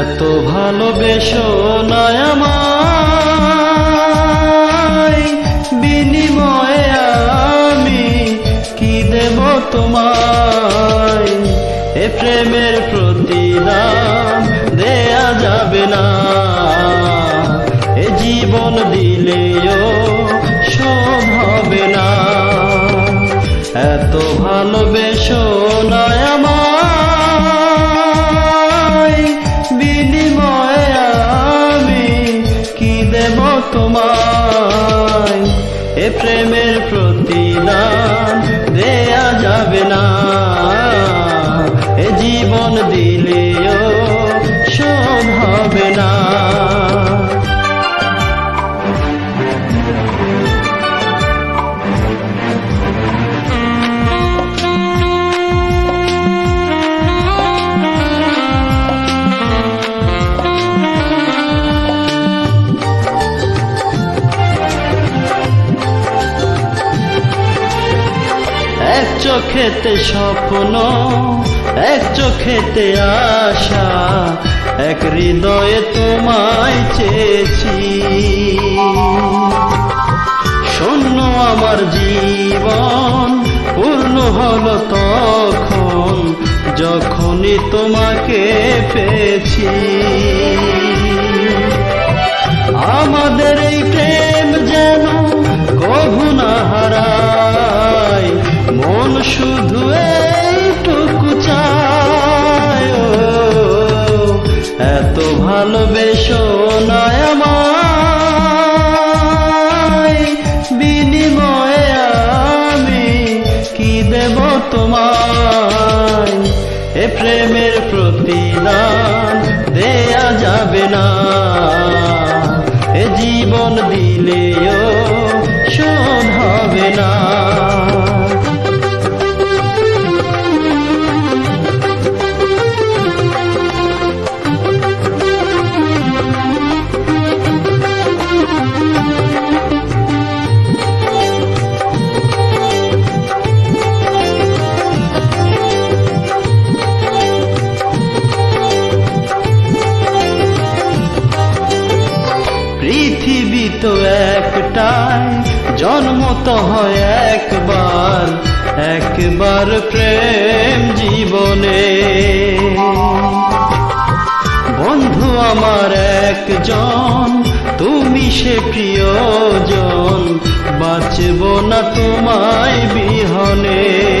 এত ভালোবেসো নয় আমায়। বিনিময়ে আমি কি দেব তোমায়? এ প্রেমের প্রতিদান প্রেমের প্রতিদান দেয়া যাবে না। এ জীবন দিলেও শোধ হবে না। চোখেতে স্বপ্ন, এক চোখেতে আশা, এক হৃদয়ে তোমায় চেয়েছি। শূন্য আমার জীবন পূর্ণ হলো তখন, যখনই তোমাকে পেয়েছি। আমাদের এই প্রতিদান দেয়া যাবে না। এ জীবন দিলেও তো একটাই, জন্ম তো হয় একবার একবার প্রেম জীবনে। বন্ধু আমার একজন, তুমি সে প্রিয়জন, বাঁচব না তোমায় বিহনে।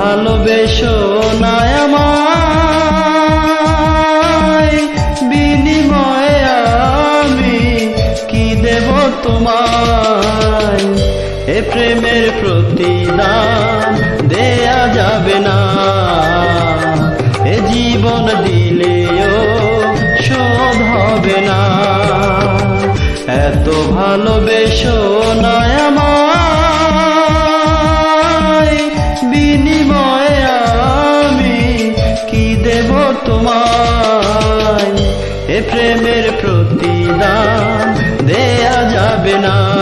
ভালোবেসো না আমায়। বিনিময়ে আমি কি দেব তোমায়? এ প্রেমের প্রতিদান দেয়া যাবে না। এ জীবন দিলেও শোধ হবে না। এত ভালোবেসো তোমায় এ প্রেমের প্রতিদান দেয়া যাবে না।